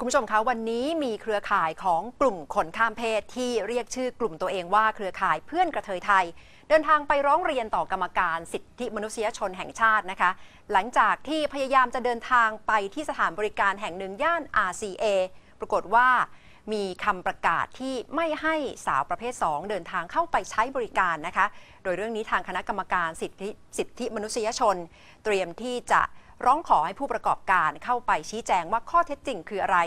คุณผู้ชมคะวันนี้มีเครือข่ายของกลุ่มคนข้ามเพศที่เรียกชื่อกลุ่มตัวเองว่าเครือข่ายเพื่อนกระเทยไทย เดินทางไปร้องเรียนต่อกรรมการสิทธิมนุษยชนแห่งชาตินะคะ หลังจากที่พยายามจะเดินทางไปที่สถานบริการแห่งหนึ่งย่าน RCA ปรากฏว่ามีคำประกาศที่ไม่ให้สาวประเภท 2 เดินทางเข้าไปใช้บริการนะคะ โดยเรื่องนี้ทางคณะกรรมการสิทธิสิทธิมนุษยชน เตรียมที่จะ ร้องขอให้ผู้ประกอบการเข้าไปชี้แจงว่าข้อเท็จจริงคืออะไร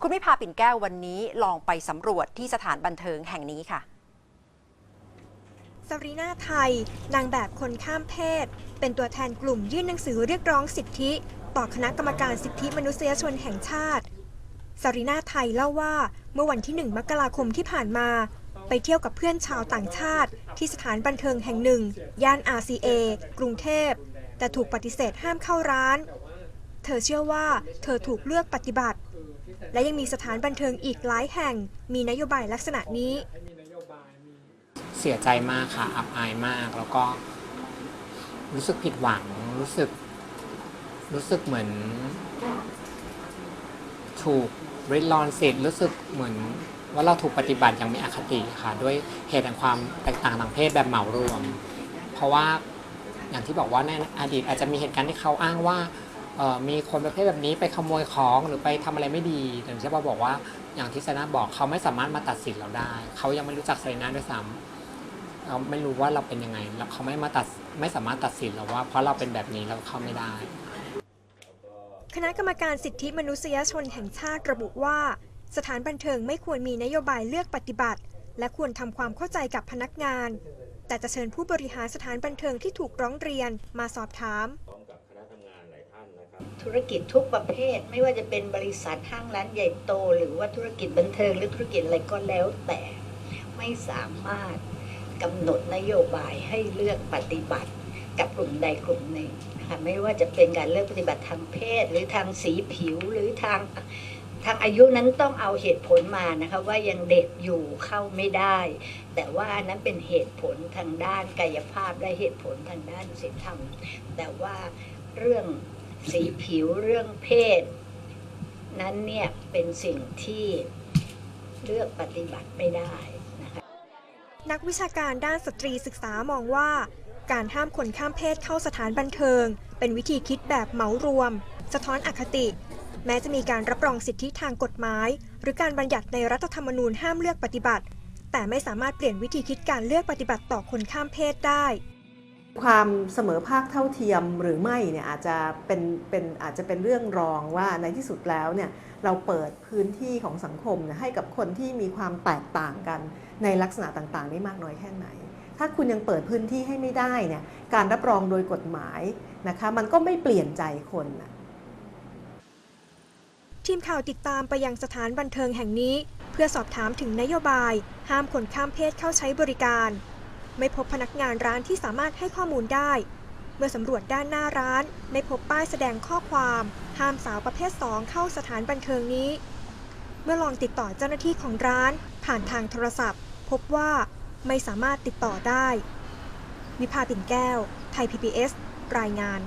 คุณวิภาปิ่นแก้ววันนี้ลองไปสำรวจที่สถานบันเทิงแห่งนี้ค่ะสรีนาไทย นางแบบคนข้ามเพศ เป็นตัวแทนกลุ่มยื่นหนังสือเรียกร้องสิทธิ ต่อคณะกรรมการสิทธิมนุษยชนแห่งชาติสรีนาไทยเล่าว่าเมื่อวันที่ 1 มกราคมที่ผ่านมา ไปเที่ยวกับเพื่อนชาวต่างชาติ ที่สถานบันเทิงแห่งหนึ่ง ย่าน RCA กรุงเทพ แต่ถูกปฏิเสธห้ามเข้าร้าน เธอเชื่อว่าเธอถูกเลือกปฏิบัติ และยังมีสถานบันเทิงอีกหลายแห่ง มีนโยบายลักษณะนี้ เสียใจมากค่ะ อับอายมาก แล้วก็ รู้สึกผิดหวัง รู้สึก รู้สึกเหมือน ถูกริดรอนสิทธิ์รู้สึกเหมือนว่าเราถูกปฏิบัติอย่างมีอคติค่ะ ด้วยเหตุแห่งความแตกต่างทางเพศแบบเหมารวม เพราะว่า อย่างที่บอกว่าในอดีตอาจจะมีเหตุการณ์ที่เขาอ้างว่ามีคนประเภทแบบนี้ไปขโมยของหรือไปทำอะไรไม่ดีแต่เช่นบอกว่าอย่างที่ไซนาบอกเขาไม่สามารถมาตัดสินเราได้ เขายังไม่รู้จักไซนาด้วยซ้ำเราไม่รู้ว่าเราเป็นยังไง แล้วเขาไม่มาตัดไม่สามารถตัดสินเราว่า เพราะเราเป็นแบบนี้เราเข้าไม่ได้ คณะกรรมการสิทธิมนุษยชนแห่งชาติระบุว่า สถานบันเทิงไม่ควรมีนโยบายเลือกปฏิบัติ และควรทำความเข้าใจกับพนักงาน แต่จะเชิญผู้บริหารสถานบันเทิงที่ถูกร้องเรียนมาสอบถาม ธุรกิจทุกประเภทไม่ว่าจะเป็นบริษัทห้างร้านใหญ่โต หรือว่าธุรกิจบันเทิงหรือธุรกิจอะไรก็แล้วแต่ไม่สามารถกำหนดนโยบายให้เลือกปฏิบัติกับกลุ่มใดกลุ่มหนึ่งนะคะไม่ว่าจะเป็นการเลือกปฏิบัติทางเพศ หรือทางสีผิวหรือทาง ทางอายุนั้นต้องเอาเหตุผลมานะคะว่ายังเด็กอยู่เข้าไม่ได้ แต่ว่าอันนั้นเป็นเหตุผลทางด้านกายภาพและเหตุผลทางด้านศีลธรรม แต่ว่าเรื่องสีผิวเรื่องเพศ นั้นเนี่ยเป็นสิ่งที่เลือกปฏิบัติไม่ได้นะคะนักวิชาการด้านสตรีศึกษามองว่า การห้ามคนข้ามเพศเข้าสถานบันเทิง เป็นวิธีคิดแบบเหมารวม สะท้อนอคติ แม้จะมีการรับรองสิทธิทางกฎหมาย หรือการบัญญัติในรัฐธรรมนูญห้ามเลือกปฏิบัติ แต่ไม่สามารถเปลี่ยนวิธีคิดการเลือกปฏิบัติต่อคนข้ามเพศได้ ความเสมอภาคเท่าเทียมหรือไม่เนี่ยอาจจะเป็นเป็นอาจจะเป็นเรื่องรองว่าในที่สุดแล้วเนี่ยเราเปิดพื้นที่ของสังคมให้กับคนที่มีความแตกต่างกันในลักษณะต่างๆ ได้มากน้อยแค่ไหน ถ้าคุณยังเปิดพื้นที่ให้ไม่ได้เนี่ยการรับรองโดยกฎหมายนะคะมันก็ไม่เปลี่ยนใจคนนะ ทีมข่าวติดตามไปยังสถานบันเทิงแห่งนี้ เพื่อสอบถามถึงนโยบาย ห้ามคนข้ามเพศเข้าใช้บริการ ไม่พบพนักงานร้านที่สามารถให้ข้อมูลได้ เมื่อสำรวจด้านหน้าร้าน ไม่พบป้ายแสดงข้อความ ห้ามสาวประเภท 2 เข้าสถานบันเทิงนี้ เมื่อลองติดต่อเจ้าหน้าที่ของร้าน ผ่านทางโทรศัพท์ พบว่าไม่สามารถติดต่อได้ วิภาปิ่นแก้ว ไทย PBS รายงาน